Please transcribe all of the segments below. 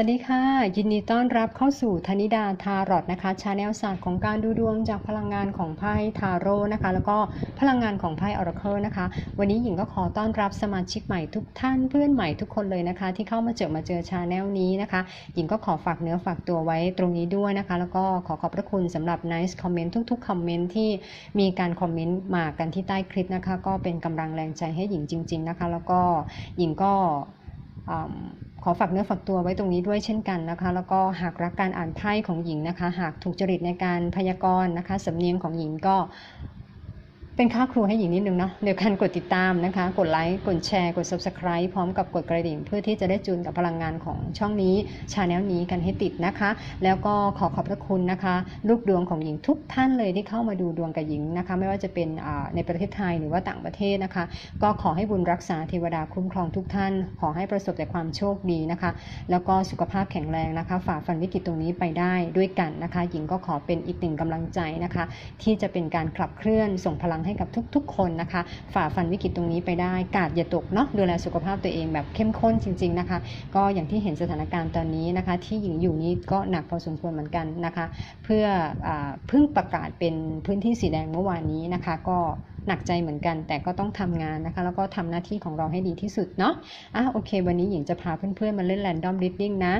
วัสดีค่ะ ยินดีต้อนรับเข้าสู่ธนิดาทารอตนะคะชาแนลศาสตร์ของการดูดวงจากพลังงานของไพ่ทาโร่นะคะ แล้วก็พลังงานของไพ่ออร์เคิลนะคะ วันนี้หญิงก็ขอต้อนรับสมาชิกใหม่ทุกท่านเพื่อนใหม่ทุกคนเลยนะคะ ที่เข้ามาเจอมาเจอชาแนลนี้นะคะ หญิงก็ขอฝากเนื้อฝากตัวไว้ตรงนี้ด้วยนะคะ แล้วก็ขอขอบพระคุณสำหรับ nice comment ทุกๆคอมเมนต์ที่มีการคอมเมนต์มากันที่ใต้คลิปนะคะ ก็เป็นกำลังแรงใจให้หญิงจริง ๆนะคะ แล้วก็หญิงก็ ขอฝากเนื้อฝากตัวไว้ตรงนี้ด้วยเช่นกันนะคะ แล้วก็หากรักการอ่านไพ่ของหญิงนะคะ หากถูกจริตในการพยากรณ์นะคะสำเนียงของหญิงก็ เป็นค่าครูให้หญิงนิดนึงเนาะเดี๋ยวการกดติดตามนะคะ กดไลค์ กดแชร์ กด subscribe พร้อมกับกดกระดิ่ง เพื่อที่จะได้จูนกับพลังงานของช่องนี้ชาแนลนี้กันให้ติดนะคะ แล้วก็ขอขอบพระคุณนะคะ ลูกดวงของหญิงทุกท่านเลยที่เข้ามาดูดวงกับหญิงนะคะ ไม่ว่าจะเป็นในประเทศไทยหรือว่าต่างประเทศนะคะ ก็ขอให้บุญรักษาเทวดาคุ้มครองทุกท่าน ขอให้ประสบแต่ความโชคดีนะคะ แล้วก็สุขภาพแข็งแรงนะคะ ฝ่าฟันวิกฤตตรงนี้ไปได้ด้วยกันนะคะ หญิงก็ขอเป็นอีกหนึ่งกำลังใจนะคะ ที่จะเป็นการขับเคลื่อนส่งพลังให้กับทุกๆ คนนะคะ ฝ่าฟันวิกฤตตรงนี้ไปได้กาดอย่าตกเนาะดูแลสุขภาพตัวเองแบบเข้มข้นจริง ๆนะคะ ก็อย่างที่เห็นสถานการณ์ตอนนี้นะคะ ที่หญิงอยู่นี้ก็หนักพอสมควรเหมือนกันนะคะ เพื่ออเพิ่งประกาศเป็นพื้นที่สีแดงเมื่อวานนี้นะคะ ก็หนักใจเหมือนกัน แต่ก็ต้องทำงานนะคะ แล้วก็ทำหน้าที่ของเราให้ดีที่สุดเนาะอะโอเค วันนี้หญิงจะพาเพื่อนๆมาเล่น Random Reading นะ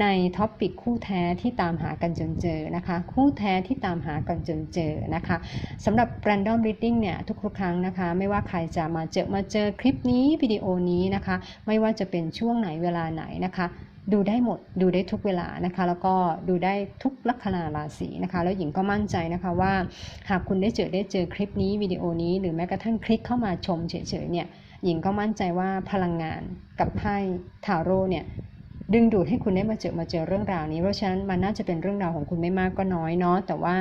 ในท็อปปิกคู่แท้ที่ตามหากันจนเจอนะคะ คู่แท้ที่ตามหากันจนเจอนะคะสำหรับ Random Reading เนี่ยทุกๆครั้งนะคะ ไม่ว่าใครจะมาเจอมาเจอคลิปนี้วิดีโอนี้นะคะ ไม่ว่าจะเป็นช่วงไหนเวลาไหนนะคะ ดูได้หมดดูได้ทุกเวลานะคะ แล้วก็ดูได้ทุกลัคนาราศีนะคะ แล้วหญิงก็มั่นใจนะคะว่า หากคุณได้เจอได้เจอคลิปนี้วิดีโอนี้ หรือแม้กระทั่งคลิกเข้ามาชมเฉยๆเนี่ยหญิงก็มั่นใจว่าพลังงานกับไพ่ทาโร่เนี่ย ดึงดูดให้คุณได้มาเจอมาเจอเรื่องราวนี้ เพราะฉะนั้นมันน่าจะเป็นเรื่องราวของคุณไม่มากก็น้อยเนาะแต่ว่า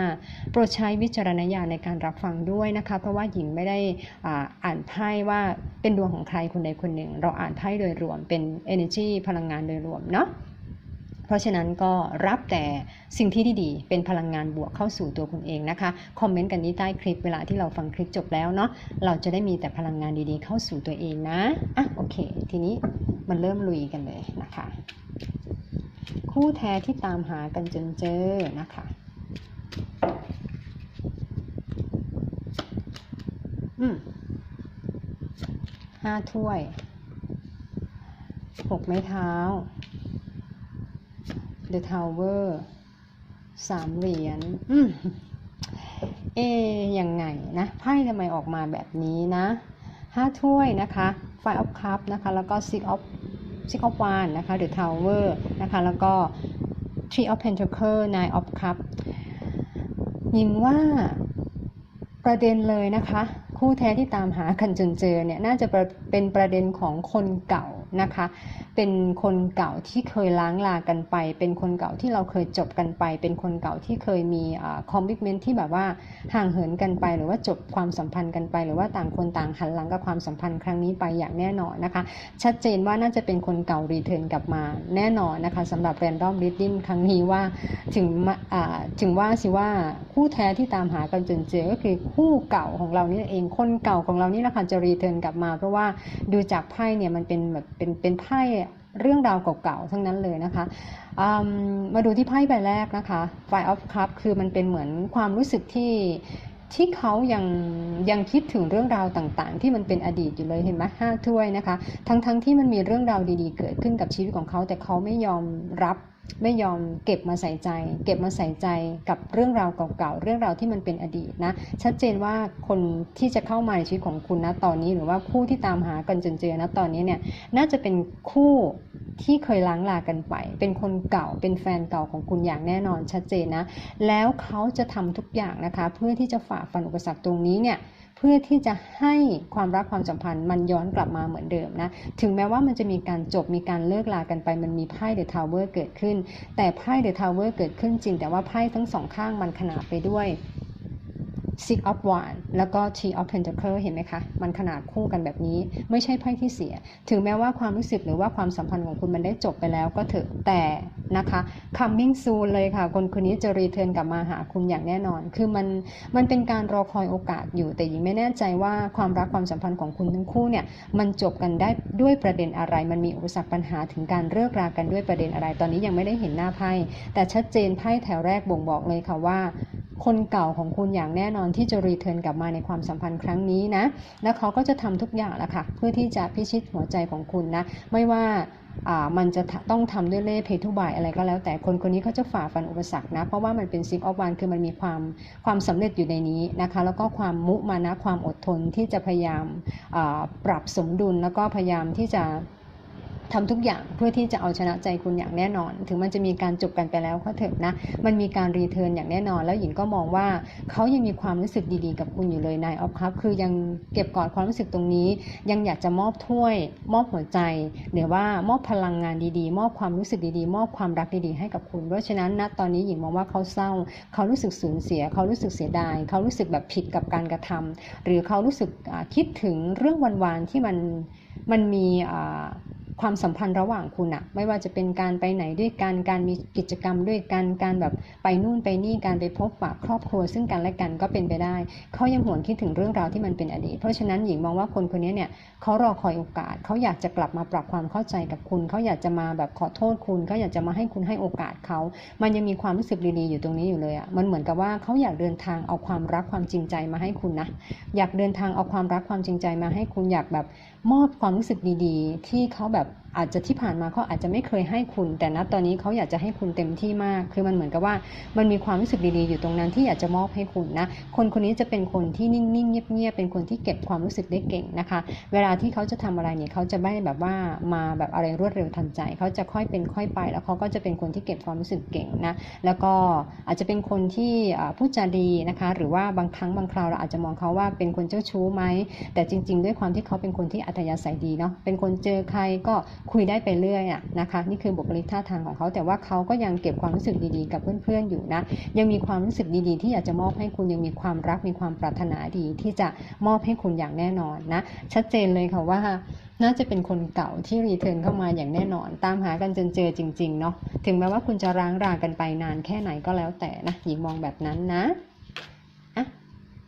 โปรดใช้วิจารณญาณในการรับฟังด้วยนะคะ เพราะว่าหญิงไม่ได้อ่าอ่านไพ่ว่าเป็นดวงของใครคนใดคนหนึ่ง เราอ่านไพ่โดยรวมเป็น energy พลังงานโดยรวมเนาะ เพราะฉะนั้นก็รับแต่สิ่งที่ดีๆ เป็นพลังงานบวกเข้าสู่ตัวคุณเองนะคะ คอมเมนต์กันที่ใต้คลิปเวลาที่เราฟังคลิปจบแล้วเนาะ เราจะได้มีแต่พลังงานดีๆเข้าสู่ตัวเองนะ อะโอเค ทีนี้มันเริ่มลุยกันเลยนะคะ คู่แท้ที่ตามหากันจนเจอนะคะอืมห้าถ้วยหกไม้เท้า The Tower สามเหรียญอืมเอ๊ยยังไงนะ ไพ่ทำไมออกมาแบบนี้นะห้าถ้วยนะคะ Five of Cup นะคะ แล้วก็ Six of Six of Wands นะคะ The Tower นะคะ แล้วก็ Three of Pentacles Nine of Cup ยิงว่าประเด็นเลยนะคะ คู่แท้ที่ตามหากันจนเจอเนี่ย น่าจะเป็นประเด็นของคนเก่านะคะ เป็นคนเก่าที่เคยล้างลากันไป เป็นคนเก่าที่เราเคยจบกันไป เป็นคนเก่าที่เคยมีคอมมิชเมนที่แบบว่าห่างเหินกันไป หรือว่าจบความสัมพันธ์กันไป หรือว่าต่างคนต่างหันหลังกับความสัมพันธ์ครั้งนี้ไปอย่างแน่นอนนะคะ ชัดเจนว่าน่าจะเป็นคนเก่ารีเทิร์นกลับมาแน่นอนนะคะสำหรับ Random Reading ครั้งนี้ว่าถึงถึงว่าสิว่าคู่แท้ที่ตามหากันจนเจอก็คือคู่เก่าของเรานี่เองคนเก่าของเรานี่แหละค่ะจะรีเทิร์นกลับมา เพราะว่าดูจากไพ่เนี่ยมันเป็นแบบเป็นเป็นไพ่เรื่องราวเก่าๆ ทั้งนั้นเลยนะคะมมาดูที่ไพ่ใบแรกนะคะ Five of Cups คือมันเป็นเหมือนความรู้สึกที่ที่เขายังยังคิดถึงเรื่องราวต่างๆ ที่มันเป็นอดีตอยู่เลยเห็นไหมห้าถ้วยนะคะ ทั้งๆทที่มันมีเรื่องราวดีๆ เกิดขึ้นกับชีวิตของเขา แต่เขาไม่ยอมรับ ไม่ยอมเก็บมาใส่ใจ เก็บมาใส่ใจกับเรื่องราวเก่าๆ เรื่องราวที่มันเป็นอดีตนะ ชัดเจนว่าคนที่จะเข้ามาในชีวิตของคุณนะตอนนี้หรือว่าคู่ที่ตามหากันจนเจอนะตอนนี้เนี่ยน่าจะเป็นคู่ที่เคยล้างลากันไป เป็นคนเก่า เป็นแฟนเก่าของคุณอย่างแน่นอนชัดเจนนะ แล้วเขาจะทำทุกอย่างนะคะ เพื่อที่จะฝ่าฟันอุปสรรคตรงนี้เนี่ย เพื่อที่จะให้ความรักความสัมพันธ์มันย้อนกลับมาเหมือนเดิมนะ ถึงแม้ว่ามันจะมีการจบมีการเลิกลากันไป มันมีไพ่เดอะทาวเวอร์เกิดขึ้น แต่ไพ่เดอะทาวเวอร์เกิดขึ้นจริง แต่ว่าไพ่ทั้งสองข้างมันขนาบไปด้วย Six of Wands แล้วก็ Three of Pentacles เห็นไหมคะ มันขนาดคู่กันแบบนี้ ไม่ใช่ไพ่ที่เสีย ถึงแม้ว่าความรู้สึกหรือว่าความสัมพันธ์ของคุณมันได้จบไปแล้วก็เถอะ แต่นะคะ coming soon เลยค่ะ คนคนนี้จะรีเทิร์นกลับมาหาคุณอย่างแน่นอน คือมัน มันเป็นการรอคอยโอกาสอยู่ แต่หญิงไม่แน่ใจว่าความรักความสัมพันธ์ของคุณทั้งคู่เนี่ย มันจบกันได้ด้วยประเด็นอะไร มันมีอุปสรรคปัญหาถึงการเลิกรากันด้วยประเด็นอะไร ตอนนี้ยังไม่ได้เห็นหน้าไพ่ แต่ชัดเจนไพ่แถวแรกบ่งบอกเลยค่ะว่า คนเก่าของคุณอย่างแน่นอนที่จะรีเทิร์นกลับมาในความสัมพันธ์ครั้งนี้นะ แล้วเขาก็จะทำทุกอย่างแหละค่ะ เพื่อที่จะพิชิตหัวใจของคุณนะ ไม่ว่ามันจะต้องทำด้วยเล่ห์เพทุบายอะไรก็แล้ว แต่คนคนนี้เขาจะฝ่าฟันอุปสรรคนะ เพราะว่ามันเป็นซิกออฟวันคือมันมีความความสำเร็จอยู่ในนี้นะคะ แล้วก็ความมุมานะความอดทนที่จะพยายามปรับสมดุลแล้วก็พยายามที่จะ ทำทุกอย่างเพื่อที่จะเอาชนะใจคุณอย่างแน่นอน ถึงมันจะมีการจบกันไปแล้วก็เถอะนะ มันมีการรีเทิร์นอย่างแน่นอน แล้วหญิงก็มองว่าเขายังมีความรู้สึกดีๆ กับคุณอยู่เลยนายออฟครับคือยังเก็บกอดความรู้สึกตรงนี้ ยังอยากจะมอบถ้วย มอบหัวใจหรือว่ามอบพลังงานดีๆ มอบความรู้สึกดีๆ มอบความรักดีๆให้กับคุณเพราะฉะนั้นณตอนนี้หญิงมองว่าเขาเศร้า เขารู้สึกสูญเสีย เขารู้สึกเสียดาย เขารู้สึกแบบผิดกับการกระทำหรือเขารู้สึกคิดถึงเรื่องวันๆที่มันมันมี ความสัมพันธ์ระหว่างคุณอะไม่ว่าจะเป็นการไปไหนด้วยกันการมีกิจกรรมด้วยกันการแบบไปนู่นไปนี่การไปพบปะครอบครัว ซึ่งกันและกันก็เป็นไปได้ เขายังหวนคิดถึงเรื่องราวที่มันเป็นอดีต เพราะฉะนั้นหญิงมองว่าคนคนนี้เนี่ยเขารอคอยโอกาสเขาอยากจะกลับมาปรับความเข้าใจกับคุณ เขาอยากจะมาแบบขอโทษคุณเขาอยากจะมาให้คุณให้โอกาสเขา มันยังมีความรู้สึกดีๆอยู่ตรงนี้อยู่เลยอะมันเหมือนกับว่าเขาอยากเดินทางเอาความรักความจริงใจมาให้คุณนะอยากเดินทางเอาความรักความจริงใจมาให้คุณอยากแบบมอบความรู้สึกดีๆ ที่เขาแบบอาจจะที่ผ่านมาเขาอาจจะไม่เคยให้คุณ แต่ณตอนนี้เขาอยากจะให้คุณเต็มที่มาก คือมันเหมือนกับว่ามันมีความรู้สึกดีๆอยู่ตรงนั้นที่อยากจะมอบให้คุณนะ คนคนนี้จะเป็นคนที่นิ่งๆเงียบๆเป็นคนที่เก็บความรู้สึกได้เก่งนะคะ เวลาที่เขาจะทำอะไรเนี่ยเขาจะไม่แบบว่ามาแบบอะไรรวดเร็วทันใจเขาจะค่อยเป็นค่อยไป แล้วเขาก็จะเป็นคนที่เก็บความรู้สึกเก่งนะแล้วก็อาจจะเป็นคนที่พูดจาดีนะคะ หรือว่าบางครั้งบางคราวเราอาจจะมองเขาว่าเป็นคนเจ้าชู้ไหมแต่จริง ๆ ด้วยความที่เขาเป็นคนที่อัธยาศัยดีเนาะเป็นคนเจอใครก็คุยได้ไปเรื่อยอะนะคะนี่คือบุคลิกท่าทางของเขา แต่ว่าเขาก็ยังเก็บความรู้สึกดีๆ กับเพื่อนๆอยู่นะยังมีความรู้สึกดีๆ ที่อยากจะมอบให้คุณยังมีความรักมีความปรารถนาดีที่จะมอบให้คุณอย่างแน่นอนนะชัดเจนเลยค่ะว่าน่าจะเป็นคนเก่าที่รีเทิร์นเข้ามาอย่างแน่นอน ตามหากันจนเจอจริงๆเนาะถึงแม้ว่าคุณจะร้างรากันไปนานแค่ไหนก็แล้วแต่นะหญิงมองแบบนั้นนะอะ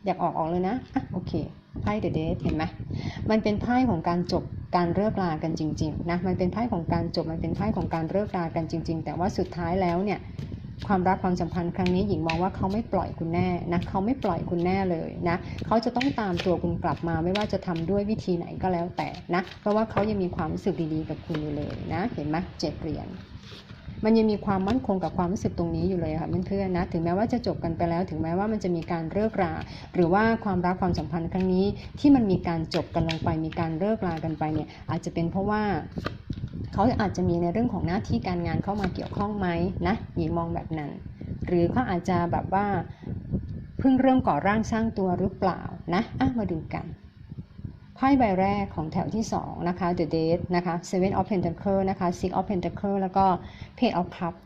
อยากออกออกเลยนะอะโอเค ไพ่เดอะเดทเห็นไหมมันเป็นไพ่ของการจบการเลิกรากันจริง ๆ นะ มันเป็นไพ่ของการจบ มันเป็นไพ่ของการเลิกรากันจริง ๆ แต่ว่าสุดท้ายแล้วเนี่ย ความรักความสัมพันธ์ครั้งนี้หญิงมองว่าเขาไม่ปล่อยคุณแน่นะ เขาไม่ปล่อยคุณแน่เลยนะ เขาจะต้องตามตัวคุณกลับมา ไม่ว่าจะทำด้วยวิธีไหนก็แล้วแต่นะ เพราะว่าเขายังมีความรู้สึกดีๆกับคุณอยู่เลยนะ เห็นไหมเจ็ดเหรียญ มันยังมีความมั่นคงกับความรู้สึกตรงนี้อยู่เลยค่ะเพื่อนๆนะถึงแม้ว่าจะจบกันไปแล้ว ถึงแม้ว่ามันจะมีการเลิกรา หรือว่าความรักความสัมพันธ์ครั้งนี้ ที่มันมีการจบกันลงไป มีการเลิกรากันไปเนี่ยอาจจะเป็นเพราะว่าเขาอาจจะมีในเรื่องของหน้าที่การงานเข้ามาเกี่ยวข้องไหมนะหญิงมองแบบนั้น หรือเขาอาจจะแบบว่าเพิ่งเริ่มก่อร่างสร้างตัวหรือเปล่านะอะมาดูกัน ไพ่ใบแรกของแถวที่ 2 นะคะ The Date นะคะ Seven of Pentacles นะคะ Six of Pentacles แล้วก็ Page of Cups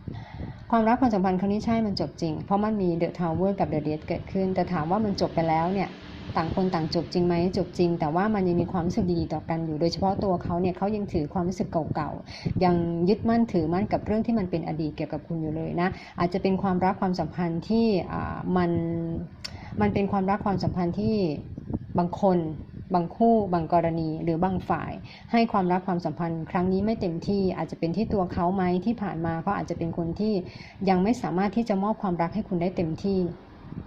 ความรักความสัมพันธ์ครั้งนี้ใช่มันจบจริง เพราะมันมี The Tower กับ The Date เกิดขึ้น แต่ถามว่ามันจบไปแล้วเนี่ยต่างคนต่างจบจริงไหมจบจริง แต่ว่ามันยังมีความรู้สึกดีต่อกันอยู่โดยเฉพาะตัวเขาเนี่ยเขายังถือความรู้สึกเก่าๆยังยึดมั่นถือมั่นกับเรื่องที่มันเป็นอดีตเกี่ยวกับคุณอยู่เลยนะอาจจะเป็นความรักความสัมพันธ์ที่มันมันเป็นความรักความสัมพันธ์ที่บางคน บางคู่ บางกรณี หรือบางฝ่าย ให้ความรักความสัมพันธ์ ครั้งนี้ไม่เต็มที่อาจจะเป็นที่ตัวเขาไหมที่ผ่านมาเขาอาจจะเป็นคนที่ยังไม่สามารถที่จะมอบความรักให้คุณได้เต็มที่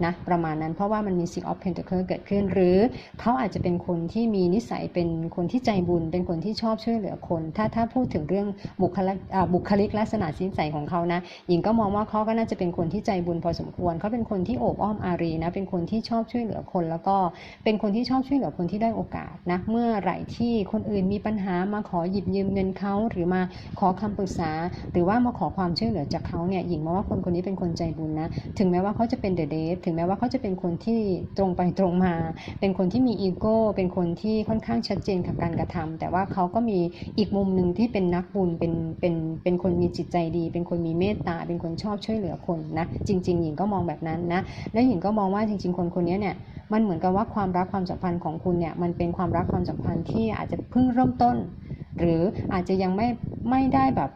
นะประมาณนั้นเพราะว่ามันมี Six of Pentacles เกิดขึ้น หรือเขาอาจจะเป็นคนที่มีนิสัยเป็นคนที่ใจบุญ เป็นคนที่ชอบช่วยเหลือคน ถ้าถ้าพูดถึงเรื่องบุคลิกบุคลิกลักษณะสินใสของเขานะหญิงก็มองว่าเขาก็น่าจะเป็นคนที่ใจบุญพอสมควรเขาเป็นคนที่โอบอ้อมอารีนะเป็นคนที่ชอบช่วยเหลือคน แล้วก็เป็นคนที่ชอบช่วยเหลือคนที่ได้โอกาสนะเมื่อไหร่ที่คนอื่นมีปัญหามาขอหยิบยืมเงินเขาหรือมาขอคำปรึกษา หรือว่ามาขอความช่วยเหลือจากเขาเนี่ยหญิงมองว่าคนคนนี้เป็นคนใจบุญนะถึงแม้ว่าเขาจะเป็นเดเดทถึงแม้ว่าเขาจะเป็นคนที่ตรงไปตรงมา เป็นคนที่มีอีโก้ เป็นคนที่ค่อนข้างชัดเจนกับการกระทำแต่ว่าเขาก็มีอีกมุมหนึ่งที่เป็นนักบุญเป็นเป็นเป็นคนมีจิตใจดี เป็นคนมีเมตตา เป็นคนชอบช่วยเหลือคนนะจริง ๆ หญิงก็มองแบบนั้นนะแล้วหญิงก็มองว่าจริง ๆ คนคนนี้เนี่ยมันเหมือนกับว่าความรักความสัมพันธ์ของคุณเนี่ยมันเป็นความรักความสัมพันธ์ที่อาจจะเพิ่งเริ่มต้น หรืออาจจะยังไม่ไม่ได้แบบ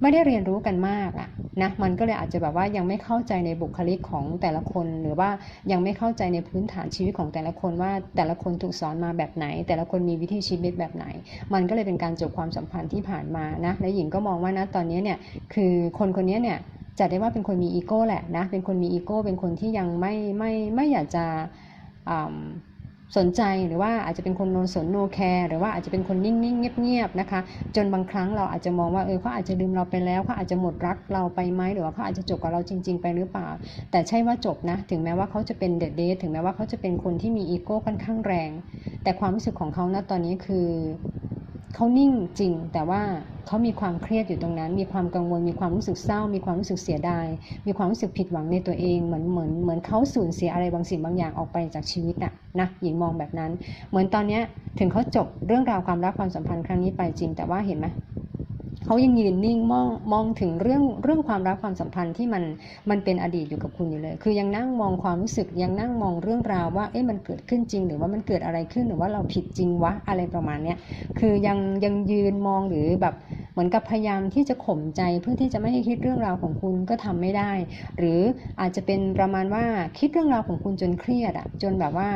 ไม่ได้เรียนรู้กันมากอะนะมันก็เลยอาจจะแบบว่ายังไม่เข้าใจในบุคลิกของแต่ละคน หรือว่ายังไม่เข้าใจในพื้นฐานชีวิตของแต่ละคนว่าแต่ละคนถูกสอนมาแบบไหน แต่ละคนมีวิธีชีวิตแบบไหน มันก็เลยเป็นการจบความสัมพันธ์ที่ผ่านมานะและหญิงก็มองว่านะตอนนี้เนี่ยคือคนคนนี้เนี่ยจัดได้ว่าเป็นคนมีอีโก้แหละนะเป็นคนมีอีโก้เป็นคนที่ยังไม่ไม่ไม่อยากจะ สนใจหรือว่าอาจจะเป็นคนโนสนโนแคร์หรือว่าอาจจะเป็นคนนิ่งๆเงียบๆนะคะ จนบางครั้งเราอาจจะมองว่าเออเขาอาจจะลืมเราไปแล้วเขาอาจจะหมดรักเราไปไหมหรือว่าเขาอาจจะจบกับเราจริง ๆ ไปหรือเปล่า แต่ใช่ว่าจบนะ ถึงแม้ว่าเขาจะเป็นเดดเดทถึงแม้ว่าเขาจะเป็นคนที่มีอีโก้ค่อนข้างแรง แต่ความรู้สึกของเขาณตอนนี้คือ เขานิ่งจริง แต่ว่าเขามีความเครียดอยู่ตรงนั้น มีความกังวล มีความรู้สึกเศร้า มีความรู้สึกเสียดาย มีความรู้สึกผิดหวังในตัวเอง เหมือนเหมือนเหมือนเขาสูญเสียอะไรบางสิ่งบางอย่างออกไปจากชีวิตอะนะหญิงมองแบบนั้น เหมือนตอนนี้ถึงเขาจบเรื่องราวความรักความสัมพันธ์ครั้งนี้ไปจริง แต่ว่าเห็นไหม เขายังยืนนิ่งมองมองถึงเรื่องเรื่องความรักความสัมพันธ์ที่มันมันเป็นอดีตอยู่กับคุณอยู่เลย คือยังนั่งมองความรู้สึกยังนั่งมองเรื่องราวว่าเอ๊ะมันเกิดขึ้นจริง หรือว่ามันเกิดอะไรขึ้นหรือว่าเราผิดจริงวะอะไรประมาณเนี้ยคือยังยังยืนมองหรือแบบเหมือนกับพยายามที่จะข่มใจเพื่อที่จะไม่ให้คิดเรื่องราวของคุณก็ทำไม่ได้ หรืออาจจะเป็นประมาณว่าคิดเรื่องราวของคุณจนเครียดอะจนแบบว่า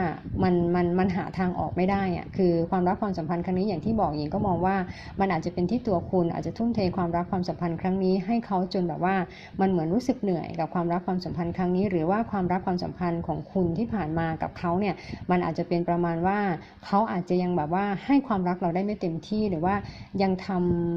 มันมันมันหาทางออกไม่ได้อะคือความรักความสัมพันธ์ครั้งนี้อย่างที่บอกหญิงก็มองว่ามันอาจจะเป็นที่ตัวคุณอาจจะทุ่มเทความรักความสัมพันธ์ครั้งนี้ให้เขาจนแบบว่ามันเหมือนรู้สึกเหนื่อยกับความรักความสัมพันธ์ครั้งนี้ หรือว่าความรักความสัมพันธ์ของคุณที่ผ่านมากับเขาเนี่ยมันอาจจะเป็นประมาณว่าเขาอาจจะยังแบบว่าให้ความรักเราได้ไม่เต็มที่หรือว่ายังท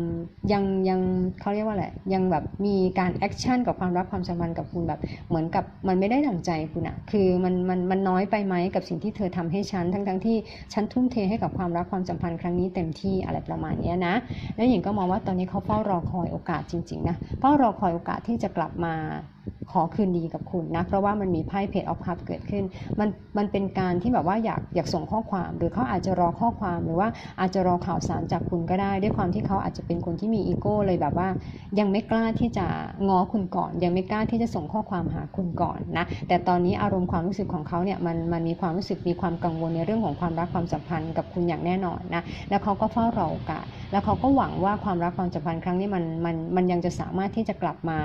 ำยังยังเขาเรียกว่าอะไรยังแบบมีการแอคชั่นกับความรักความสัมพันธ์กับคุณแบบเหมือนกับมันไม่ได้ดังใจคุณอะคือมันมันมันน้อยไปไหมกับสิ่งที่เธอทำให้ฉันทั้งทั้งที่ฉันทุ่มเทให้กับความรักความสัมพันธ์ครั้งนี้เต็มที่อะไรประมาณนี้นะแล้วหญิงก็มองว่าตอนนี้เขาเฝ้ารอคอยโอกาสจริง ๆ นะเฝ้ารอคอยโอกาสที่จะกลับมาขอคืนดีกับคุณนะ เพราะว่ามันมีไพ่เพจออฟคัพเกิดขึ้น มันมันเป็นการที่แบบว่าอยากอยากส่งข้อความ หรือเขาอาจจะรอข้อความหรือว่าอาจจะรอข่าวสารจากคุณก็ได้ ด้วยความที่เขาอาจจะเป็นคนที่มีอีโก้เลยแบบว่า ยังไม่กล้าที่จะง้อคุณก่อน ยังไม่กล้าที่จะส่งข้อความหาคุณก่อนนะ แต่ตอนนี้อารมณ์ความรู้สึกของเขาเนี่ยมันมันมีความรู้สึกมีความกังวลในเรื่องของความรักความสัมพันธ์กับคุณอย่างแน่นอนนะ แล้วเขาก็เฝ้ารอโอกาสแล้วเขาก็หวังว่าความรักความสัมพันธ์ครั้งนี้มันมันมันยังจะสามารถที่จะกลับมา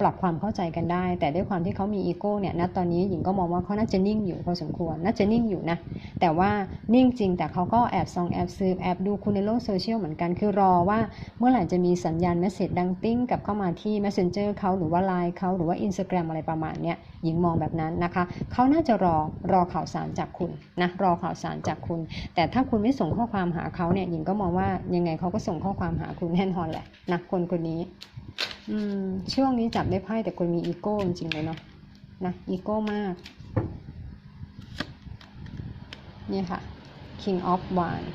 ปรับความเข้าใจกันได้ แต่ด้วยความที่เขามีอีโก้เนี่ยณตอนนี้หญิงก็มองว่าเขาน่าจะนิ่งอยู่พอสมควรน่าจะนิ่งอยู่นะแต่ว่านิ่งจริงแต่เขาก็แอบซองแอบซืบแอบดูคุณในโลกโซเชียลเหมือนกันคือรอว่าเมื่อไหร่จะมีสัญญาณเมสเซจดังติ้งกับเข้ามาที่ Messenger เขาหรือว่าไลน์เขาหรือว่า Instagram อะไรประมาณเนี้ยหญิงมองแบบนั้นนะคะเขาน่าจะรอรอข่าวสารจากคุณนะรอข่าวสารจากคุณ แต่ถ้าคุณไม่ส่งข้อความหาเขาเนี่ยหญิงก็มองว่ายังไงเขาก็ส่งข้อความหาคุณแน่นอนแหละนะคนคนนี้ อืม ช่วงนี้จับได้ไพ่แต่คนมีอีโก้จริงเลยเนาะนะอีโก้มาก นี่ค่ะ King of Wands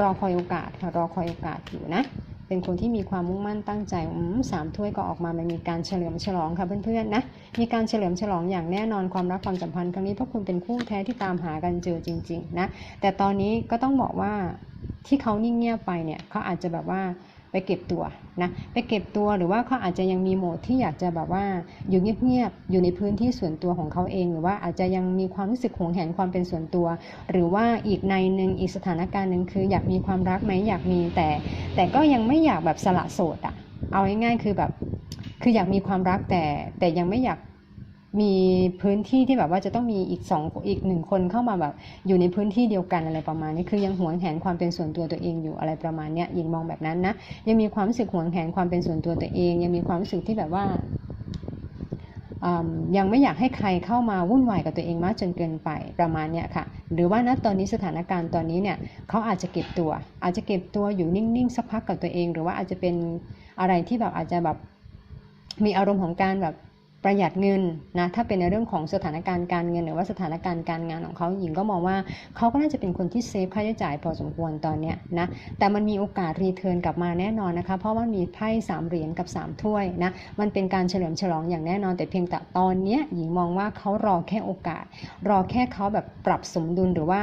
รอคอยโอกาสค่ะรอคอยโอกาสอยู่นะ เป็นคนที่มีความมุ่งมั่นตั้งใจอืมสามถ้วยก็ออกมามันมีการเฉลิมฉลองค่ะเพื่อนๆนะมีการเฉลิมฉลองอย่างแน่นอนความรักความสัมพันธ์ครั้งนี้เพราะคุณเป็นคู่แท้ที่ตามหากันเจอจริง ๆ นะ แต่ตอนนี้ก็ต้องบอกว่า ที่เขานิ่งเงียบไปเนี่ยเขาอาจจะแบบว่าไปเก็บตัวนะไปเก็บตัวหรือว่าเขาอาจจะยังมีโหมดที่อยากจะแบบว่าอยู่เงียบๆอยู่ในพื้นที่ส่วนตัวของเขาเอง หรือว่าอาจจะยังมีความรู้สึกหวงแหนความเป็นส่วนตัว หรือว่าอีกในหนึ่งอีกสถานการณ์หนึ่งคือ อยากมีความรักไหมอยากมีแต่ แต่ก็ยังไม่อยากแบบสละโสดอะเอาง่ายๆคือแบบคืออยากมีความรักแต่แต่ยังไม่อยาก มีพื้นที่ที่แบบว่าจะต้องมีอีกสองอีกหนึ่งคนเข้ามาแบบ อยู่ในพื้นที่เดียวกันอะไรประมาณนี้คือยังหวงแหนความเป็นส่วนตัวตัวเองอยู่อะไรประมาณนี้ยิงมองแบบนั้นนะยังมีความรู้สึกหวงแหนความเป็นส่วนตัวตัวเอง ยังมีความรู้สึกที่แบบว่ายังไม่อยากให้ใครเข้ามาวุ่นวายกับตัวเองมากจนเกินไปประมาณนี้ค่ะ หรือว่าณตอนนี้สถานการณ์ตอนนี้เนี่ยเขาอาจจะเก็บตัว อาจจะเก็บตัวอยู่นิ่งๆสักพักกับตัวเอง หรือว่าอาจจะเป็นอะไรที่แบบอาจจะแบบมีอารมณ์ของการแบบ ประหยัดเงินนะถ้าเป็นในเรื่องของสถานการณ์การเงิน หรือว่าสถานการณ์การงานของเขาหญิงก็มองว่าเขาก็น่าจะเป็นคนที่เซฟค่าใช้จ่ายพอสมควรตอนเนี้ยนะแต่มันมีโอกาสรีเทิร์นกลับมาแน่นอนนะคะ เพราะว่ามีไพ่สามเหรียญกับสามถ้วยนะมันเป็นการเฉลิมฉลองอย่างแน่นอน แต่เพียงแต่ตอนเนี้ยหญิงมองว่าเขารอแค่โอกาส รอแค่เขาแบบปรับสมดุลหรือว่า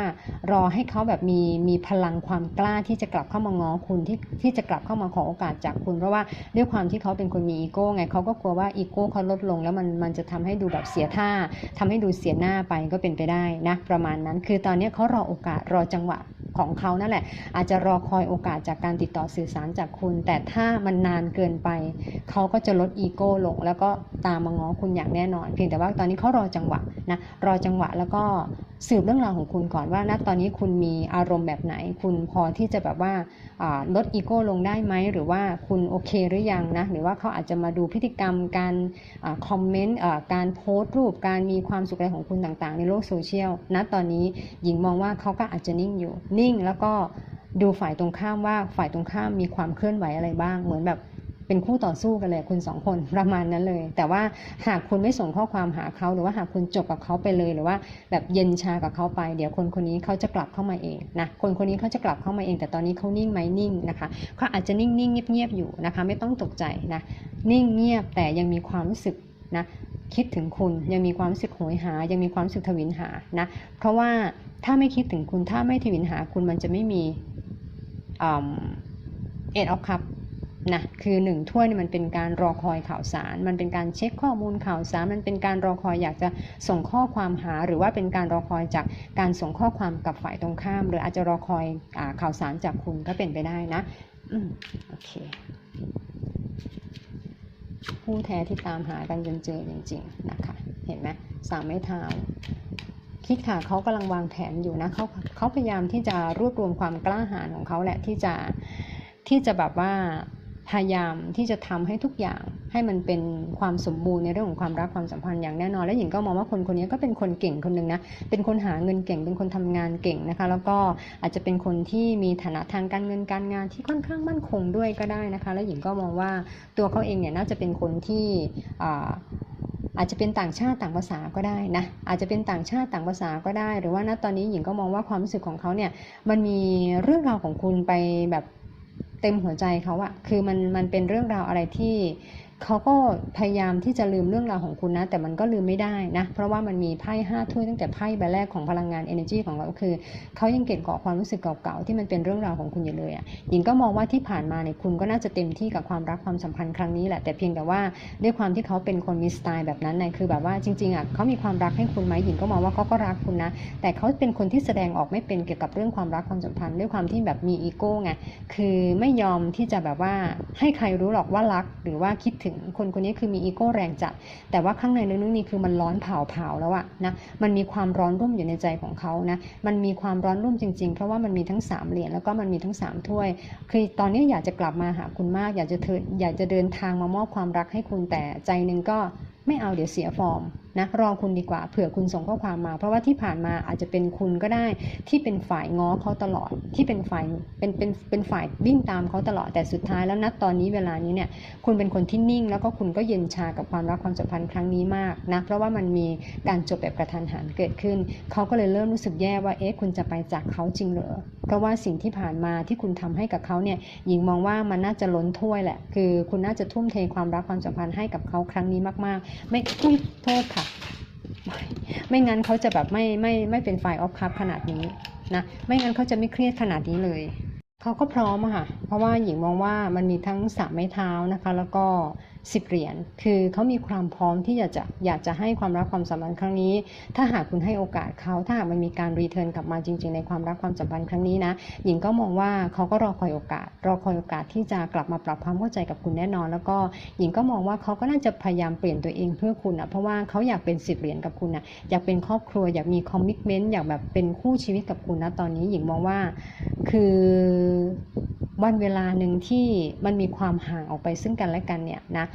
รอให้เขาแบบมีมีพลังความกล้าที่จะกลับเข้ามาง้อคุณที่ที่จะกลับเข้ามาขอโอกาสจากคุณ เพราะว่าด้วยความที่เขาเป็นคนมีอีโก้ไงเขาก็กลัวว่าอีโก้เขาลดลงแล้วมันมันจะทำให้ดูแบบเสียท่าทำให้ดูเสียหน้าไปก็เป็นไปได้นะประมาณนั้น คือตอนนี้เขารอโอกาสรอจังหวะของเขานั่นแหละ อาจจะรอคอยโอกาสจากการติดต่อสื่อสารจากคุณ แต่ถ้ามันนานเกินไป เขาก็จะลดอีโก้ลง แล้วก็ตามมาง้อคุณอย่างแน่นอน เพียงแต่ว่าตอนนี้เขารอจังหวะนะรอจังหวะแล้วก็ สืบเรื่องราวของคุณก่อนว่าณตอนนี้คุณมีอารมณ์แบบไหน คุณพอที่จะแบบว่าลดอีโก้ลงได้ไหมหรือว่าคุณโอเคหรือยังนะหรือว่าเขาอาจจะมาดูพฤติกรรมการอคอมเมนต์การโพสต์รูปการมีความสุขอะไรของคุณต่างๆ ในโลกโซเชียลณตอนนี้หญิงมองว่าเขาก็อาจจะนิ่งอยู่ นิ่งแล้วก็ดูฝ่ายตรงข้ามว่าฝ่ายตรงข้ามมีความเคลื่อนไหวอะไรบ้างเหมือนแบบ เป็นคู่ต่อสู้กันเลยคุณสองคนประมาณนั้นเลย แต่ว่าหากคุณไม่ส่งข้อความหาเขาหรือว่าหากคุณจบกับเขาไปเลย หรือว่าแบบเย็นชากับเขาไป เดี๋ยวคนคนนี้เขาจะกลับเข้ามาเองนะคนคนนี้เขาจะกลับเข้ามาเอง แต่ตอนนี้เขานิ่งไหมนิ่งนะคะเขาอาจจะนิ่งนิ่งเงียบเงียบๆอยู่นะคะ ไม่ต้องตกใจนะนิ่งเงียบแต่ยังมีความรู้สึกนะคิดถึงคุณยังมีความรู้สึกโหยหา ยังมีความรู้สึกทวินหานะเพราะว่าถ้าไม่คิดถึงคุณถ้าไม่ทวินหาคุณมันจะไม่มีเอ็ดออฟคัพ นะคือหนึ่งถ้วยนี่มันเป็นการรอคอยข่าวสาร มันเป็นการเช็คข้อมูลข่าวสาร มันเป็นการรอคอยอยากจะส่งข้อความหา หรือว่าเป็นการรอคอยจากการส่งข้อความกับฝ่ายตรงข้าม หรืออาจจะรอคอยอข่าวสารจากคุณก็เป็นไปได้นะอืมโอเค ผู้แท้ที่ตามหากันจนเจอจริงๆนะคะเห็นไหมสามไม้เท้าคิดค่ะเขากำลังวางแผนอยู่นะเขาเขาพยายามที่จะรวบรวมความกล้าหาญของเขาแหละที่จะที่จะแบบว่า พยายามที่จะทำให้ทุกอย่างให้มันเป็นความสมบูรณ์ในเรื่องของความรักความสัมพันธ์อย่างแน่นอน และหญิงก็มองว่าคนคนนี้ก็เป็นคนเก่งคนหนึ่งนะเป็นคนหาเงินเก่งเป็นคนทำงานเก่งนะคะ แล้วก็อาจจะเป็นคนที่มีฐานะทางการเงินการงานที่ค่อนข้างมั่นคงด้วยก็ได้นะคะ และหญิงก็มองว่าตัวเขาเองเนี่ยน่าจะเป็นคนที่อ่าอาจจะเป็นต่างชาติต่างภาษาก็ได้นะอาจจะเป็นต่างชาติต่างภาษาก็ได้ หรือว่าณตอนนี้หญิงก็มองว่าความรู้สึกของเขาเนี่ยมันมีเรื่องราวของคุณไปแบบ เต็มหัวใจเขาอะคือมันมันเป็นเรื่องราวอะไรที่ เขาก็พยายามที่จะลืมเรื่องราวของคุณนะ แต่มันก็ลืมไม่ได้นะ เพราะว่ามันมีไพ่ห้าถ้วยตั้งแต่ไพ่ใบแรกของพลังงาน energy ของเราคือเขายังเก็บเกาะความรู้สึกเก่าๆที่มันเป็นเรื่องราวของคุณอยู่เลยอะหญิงก็มองว่าที่ผ่านมาเนี่ยคุณก็น่าจะเต็มที่กับความรักความสัมพันธ์ครั้งนี้แหละแต่เพียงแต่ว่าด้วยความที่เขาเป็นคนมีสไตล์แบบนั้นนะคือแบบว่าจริงๆอะเขามีความรักให้คุณไหมหญิงก็มองว่าเขาก็รักคุณนะ แต่เขาเป็นคนที่แสดงออกไม่เป็นเกี่ยวกับเรื่องความรักความสัมพันธ์ด้วยความที่แบบมีอีโก้ไงคือไม่ยอมที่จะแบบว่าให้ใครรู้หรอกว่ารักหรือว่าคิดถึงคนคนนี้คือมีอีโก้แรงจัด แต่ว่าข้างในนึกนี่คือมันร้อนเผาเผาแล้วอะนะ มันมีความร้อนรุ่มอยู่ในใจของเขานะ มันมีความร้อนรุ่มจริงๆ เพราะว่ามันมีทั้งสามเหรียญแล้วก็มันมีทั้งสามถ้วย คือตอนนี้อยากจะกลับมาหาคุณมาก อยากจะเธออยากจะเดินทางมามอบความรักให้คุณแต่ใจหนึ่งก็ ไม่เอาเดี๋ยวเสียฟอร์มนะรอคุณดีกว่าเผื่อคุณส่งข้อความมา เพราะว่าที่ผ่านมาอาจจะเป็นคุณก็ได้ที่เป็นฝ่ายง้อเขาตลอดที่เป็นฝ่ายเป็นเป็นเป็นฝ่ายวิ่งตามเขาตลอดแต่สุดท้ายแล้วนัดตอนนี้เวลานี้เนี่ยคุณเป็นคนที่นิ่ง แล้วก็คุณก็เย็นชากับความรักความสัมพันธ์ครั้งนี้มากนะเพราะว่ามันมีการจบแบบกระทันหันเกิดขึ้นเขาก็เลยเริ่มรู้สึกแย่ว่าเอ๊ะคุณจะไปจากเขาจริงเหรอเพราะว่าสิ่งที่ผ่านมาที่คุณทำให้กับเขาเนี่ยหญิงมองว่ามันน่าจะล้นถ้วยแหละ คือคุณน่าจะทุ่มเทความรักความสัมพันธ์ให้กับเขาครั้งนี้มากๆไม่อุ้ยโทษค่ะไม่ไม่งั้นเขาจะแบบไม่ไม่ไม่เป็นไฟออฟคัพขนาดนี้นะไม่งั้นเขาจะไม่เครียดขนาดนี้เลยเขาก็พร้อมอะค่ะ เพราะว่าหญิงมองว่ามันมีทั้งสามไม้เท้านะคะ แล้วก็ สิบเหรียญคือเขามีความพร้อมที่อยากจะอยากจะให้ความรักความสัมพันธ์ครั้งนี้ ถ้าหากคุณให้โอกาสเขาถ้าหากมันมีการรีเทิร์นกลับมาจริง ๆ ในความรักความสัมพันธ์ครั้งนี้นะหญิงก็มองว่าเขาก็รอคอยโอกาส รอคอยโอกาสที่จะกลับมาปรับความเข้าใจกับคุณแน่นอน แล้วก็หญิงก็มองว่าเขาก็น่าจะพยายามเปลี่ยนตัวเองเพื่อคุณอะเพราะว่าเขาอยากเป็นสิบเหรียญกับคุณอะอยากเป็นครอบครัวอยากมีคอมมิชเมนต์อยากแบบเป็นคู่ชีวิตกับคุณนะตอนนี้หญิงมองว่าคือ วันเวลาหนึ่งที่มันมีความห่างออกไปซึ่งกันและกันเนี่ยนะ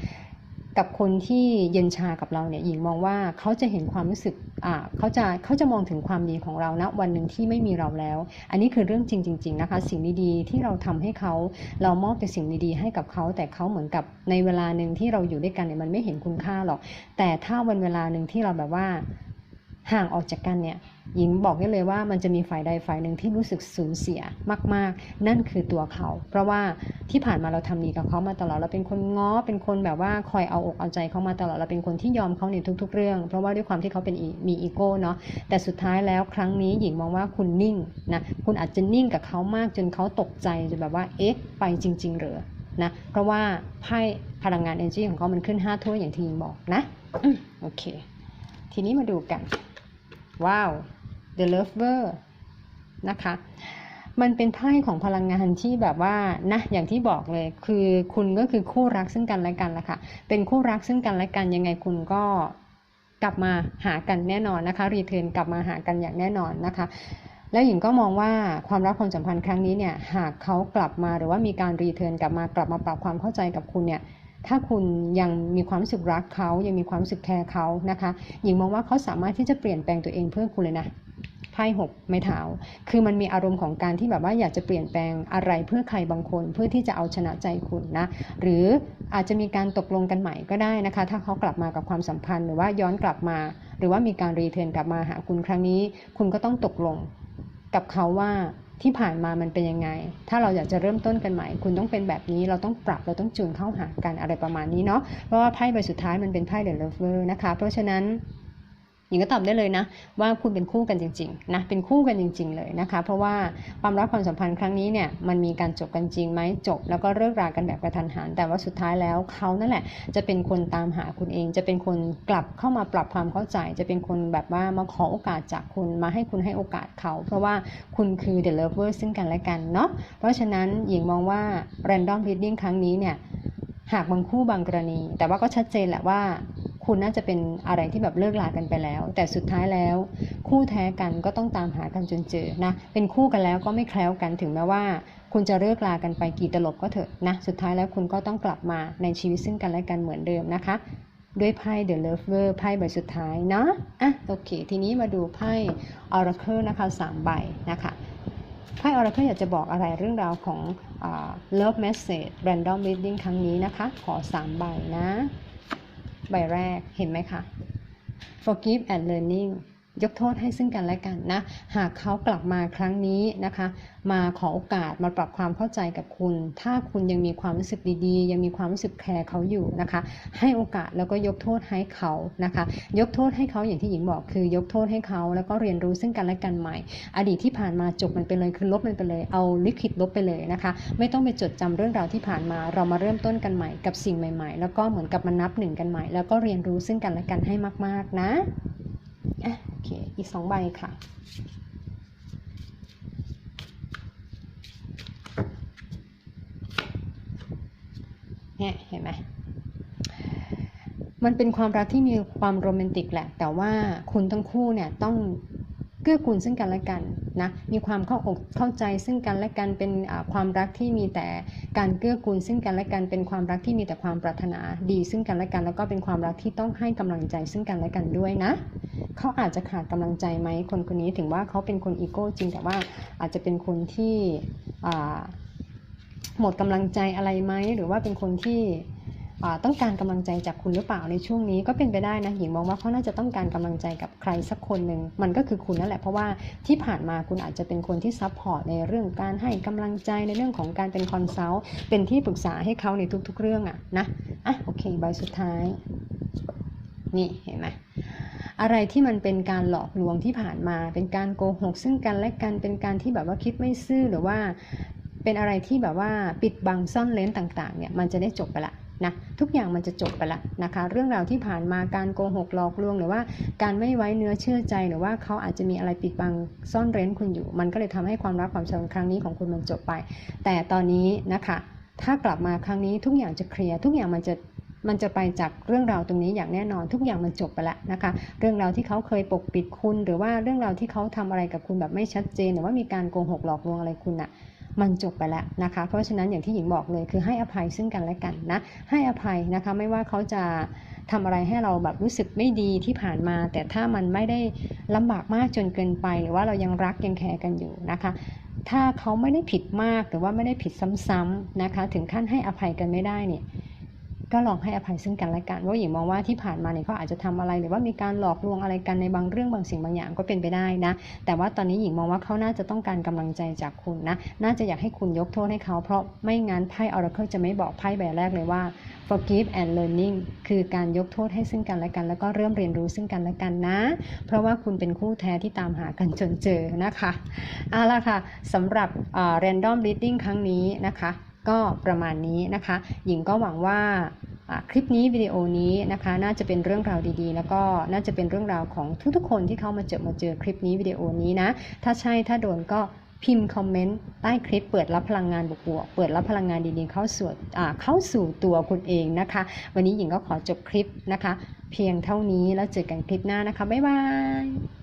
กับคนที่เย็นชากับเราเนี่ยหญิงมองว่าเขาจะเห็นความรู้สึกอ่าเขาจะเขาจะมองถึงความดีของเราณวันหนึ่งที่ไม่มีเราแล้ว อันนี้คือเรื่องจริงจริงๆนะคะ สิ่งดีๆที่เราทำให้เขาเรามอบแต่สิ่งดีๆให้กับเขาแต่เขาเหมือนกับในเวลาหนึ่งที่เราอยู่ด้วยกันเนี่ยมันไม่เห็นคุณค่าหรอก แต่ถ้าวันเวลาหนึ่งที่เราแบบว่าห่างออกจากกันเนี่ย หญิงบอกได้เลยว่ามันจะมีฝ่ายใดฝ่ายหนึ่งที่รู้สึกสูญเสียมาก ๆ นั่นคือตัวเขา เพราะว่าที่ผ่านมาเราทำดีกับเขามาตลอดเราเป็นคนง้อเป็นคนแบบว่าคอยเอาอกเอาใจเขามาตลอดเราเป็นคนที่ยอมเขาในทุก ๆ เรื่อง เพราะว่าด้วยความที่เขาเป็นอีมีอีโก้เนาะแต่สุดท้ายแล้วครั้งนี้หญิงมองว่าคุณนิ่งนะคุณอาจจะนิ่งกับเขามากจนเขาตกใจจนแบบว่าเอ๊ะไปจริง ๆ เหรอนะเพราะว่าไพ่พลังงาน energy ของเขามันขึ้น5ถ้วยอย่างที่หญิงบอกนะอืมโอเค ทีนี้มาดูกัน ว้าว The Lover นะคะ มันเป็นไพ่ของพลังงานที่แบบว่านะอย่างที่บอกเลย คือคุณก็คือคู่รักซึ่งกันและกันแหละค่ะ เป็นคู่รักซึ่งกันและกันยังไงคุณก็กลับมาหากันแน่นอนนะคะรีเทิร์นกลับมาหากันอย่างแน่นอนนะคะ แล้วหญิงก็มองว่าความรักความสัมพันธ์ครั้งนี้เนี่ยหากเขากลับมาหรือว่ามีการรีเทิร์นกลับมากลับมาปรับความเข้าใจกับคุณเนี่ยถ้าคุณยังมีความรู้สึกรักเขายังมีความรู้สึกแคร์เขานะคะ หญิงมองว่าเขาสามารถที่จะเปลี่ยนแปลงตัวเองเพื่อคุณเลยนะ ไพ่หกไม้เท้า คือมันมีอารมณ์ของการที่แบบว่าอยากจะเปลี่ยนแปลงอะไรเพื่อใครบางคน เพื่อที่จะเอาชนะใจคุณนะ หรืออาจจะมีการตกลงกันใหม่ก็ได้นะคะ ถ้าเขากลับมากับความสัมพันธ์ หรือว่าย้อนกลับมา หรือว่ามีการรีเทิร์นกลับมาหาคุณครั้งนี้ คุณก็ต้องตกลงกับเขาว่าที่ผ่านมามันเป็นยังไง ถ้าเราอยากจะเริ่มต้นกันใหม่ คุณต้องเป็นแบบนี้ เราต้องปรับ เราต้องจูนเข้าหากันอะไรประมาณนี้เนาะ เพราะว่าไพ่ใบสุดท้ายมันเป็นไพ่เดอะเลเวอร์นะคะ เพราะฉะนั้น หญิงก็ตอบได้เลยนะว่าคุณเป็นคู่กันจริงๆนะเป็นคู่กันจริง ๆ เลยนะคะ เพราะว่าความรักความสัมพันธ์ครั้งนี้เนี่ยมันมีการจบกันจริงไหมจบ แล้วก็เลิกรากันแบบกระทันหันแต่ว่าสุดท้ายแล้วเขานั่นแหละจะเป็นคนตามหาคุณเอง จะเป็นคนกลับเข้ามาปรับความเข้าใจ จะเป็นคนแบบว่ามาขอโอกาสจากคุณมาให้คุณให้โอกาสเขา เพราะว่าคุณคือ the lover ซึ่งกันและกันเนาะเพราะฉะนั้นหญิงมองว่า random reading ครั้งนี้เนี่ยหากบางคู่บางกรณี แต่ว่าก็ชัดเจนแหละว่า คุณน่าจะเป็นอะไรที่แบบเลิกลากันไปแล้ว แต่สุดท้ายแล้ว คู่แท้กันก็ต้องตามหากันจนเจอนะ เป็นคู่กันแล้วก็ไม่แคล้วกันถึงแม้ว่า คุณจะเลิกลากันไปกี่ตลบก็เถอะนะ สุดท้ายแล้วคุณก็ต้องกลับมาในชีวิตซึ่งกันและกันเหมือนเดิมนะคะ ด้วยไพ่ The Lover ไพ่ใบสุดท้ายเนาะอะโอเค ทีนี้มาดูไพ่ Oracle นะคะ3ใบนะคะไพ่ Oracle อยากจะบอกอะไรเรื่องราวของ Love Message Random Reading ครั้งนี้นะคะ ขอ 3 ใบนะ ใบแรกเห็นไหมคะ forgive and learning ยกโทษให้ซึ่งกันและกันนะ หากเขากลับมาครั้งนี้นะคะ มาขอโอกาสมาปรับความเข้าใจกับคุณ ถ้าคุณยังมีความรู้สึกดีๆ ยังมีความรู้สึกแคร์เขาอยู่นะคะ ให้โอกาสแล้วก็ยกโทษให้เขานะคะ ยกโทษให้เขาอย่างที่หญิงบอกคือยกโทษให้เขาแล้วก็เรียนรู้ซึ่งกันและกันใหม่ อดีตที่ผ่านมาจบมันไปเลยคือลบมันไปเลย เอาลิขิตลบไปเลยนะคะ ไม่ต้องไปจดจำเรื่องราวที่ผ่านมา เรามาเริ่มต้นกันใหม่กับสิ่งใหม่ ๆ แล้วก็เหมือนกับมานับหนึ่งกันใหม่ แล้วก็เรียนรู้ซึ่งกันและกันให้มาก ๆ นะ อะโอเค อีกสองใบค่ะ เนี่ยเห็นไหมมันเป็นความรักที่มีความโรแมนติกแหละ แต่ว่าคุณทั้งคู่เนี่ยต้อง เกื้อกูลซึ่งกันและกันนะมีความเข้าอกเข้าใจซึ่งกันและกันเป็นความรักที่มีแต่การเกื้อกูลซึ่งกันและกันเป็นความรักที่มีแต่ความปรารถนาดีซึ่งกันและกัน แล้วก็เป็นความรักที่ต้องให้กำลังใจซึ่งกันและกันด้วยนะเขาอาจจะขาดกำลังใจไหมคนคนนี้ถึงว่าเขาเป็นคนอีโก้จริงแต่ว่าอาจจะเป็นคนที่หมดกำลังใจอะไรไหมหรือว่าเป็นคนที่ ต้องการกำลังใจจากคุณหรือเปล่าในช่วงนี้ก็เป็นไปได้นะหญิงมองว่าเขาน่าจะต้องการกำลังใจกับใครสักคนหนึ่งมันก็คือคุณนั่นแหละเพราะว่าที่ผ่านมาคุณอาจจะเป็นคนที่ซัพพอร์ตในเรื่องการให้กำลังใจในเรื่องของการเป็นคอนซัลท์เป็นที่ปรึกษาให้เขาในทุก ๆ เรื่องอะนะอะโอเคใบสุดท้าย นี่เห็นไหมอะไรที่มันเป็นการหลอกลวงที่ผ่านมา เป็นการโกหก ซึ่งกันและกันเป็นการที่แบบว่าคิดไม่ซื่อหรือว่าเป็นอะไรที่แบบว่าปิดบังซ่อนเลนต่าง ๆ เนี่ย มันจะได้จบไปละ นะทุกอย่างมันจะจบไปละนะคะ เรื่องราวที่ผ่านมาการโกหกหลอกลวง หรือว่าการไม่ไว้เนื้อเชื่อใจหรือว่าเขาอาจจะมีอะไรปิดบังซ่อนเร้นคุณอยู่ มันก็เลยทำให้ความรักความสัมพันธ์ครั้งนี้ของคุณมันจบไป แต่ตอนนี้นะคะถ้ากลับมาครั้งนี้ทุกอย่างจะเคลียร์ทุกอย่างมันจะมันจะไปจากเรื่องราวตรงนี้อย่างแน่นอนทุกอย่างมันจบไปแล้วนะคะ เรื่องราวที่เขาเคยปกปิดคุณ หรือว่าเรื่องราวที่เขาทำอะไรกับคุณแบบไม่ชัดเจน หรือว่ามีการโกหกหลอกลวงอะไรคุณอะ มันจบไปแล้วนะคะ เพราะฉะนั้นอย่างที่หญิงบอกเลยคือให้อภัยซึ่งกันและกันนะ ให้อภัยนะคะไม่ว่าเขาจะทำอะไรให้เราแบบรู้สึกไม่ดีที่ผ่านมา แต่ถ้ามันไม่ได้ลำบากมากจนเกินไป หรือว่าเรายังรักยังแคร์กันอยู่นะคะ ถ้าเขาไม่ได้ผิดมากหรือว่าไม่ได้ผิดซ้ำๆนะคะ ถึงขั้นให้อภัยกันไม่ได้เนี่ย ก็ลองให้อภัยซึ่งกันและกันเพราหญิงมองว่าที่ผ่านมาเนี่ยเขาอาจจะทำอะไรหรือว่ามีการหลอกลวงอะไรกันในบางเรื่องบางสิ่งบางอย่างก็เป็นไปได้นะ แต่ว่าตอนนี้หญิงมองว่าเขาน่าจะต้องการกำลังใจจากคุณนะ น่าจะอยากให้คุณยกโทษให้เขา เพราะไม่งั้นไพ่ Oracle จะไม่บอกไพ่ใบแรกเลยว่า forgive and learning คือการยกโทษให้ซึ่งกันและกัน แล้วก็เริ่มเรียนรู้ซึ่งกันและกันนะ เพราะว่าคุณเป็นคู่แท้ที่ตามหากันจนเจอนะคะเอาละค่ะสำหรับ random reading ครั้งนี้นะคะ ก็ประมาณนี้นะคะ หญิงก็หวังว่าคลิปนี้วิดีโอนี้นะคะน่าจะเป็นเรื่องราวดีๆ แล้วก็น่าจะเป็นเรื่องราวของทุกๆ คนที่เข้ามาเจอมาเจอคลิปนี้วิดีโอนี้นะ ถ้าใช่ถ้าโดนก็พิมพ์คอมเมนต์ใต้คลิปเปิดรับพลังงานบวกๆเปิดรับพลังงานดีๆเข้าสู่เข้าสู่ตัวคุณเองนะคะ วันนี้หญิงก็ขอจบคลิปนะคะ เพียงเท่านี้แล้วเจอกันคลิปหน้านะคะ บ๊ายบาย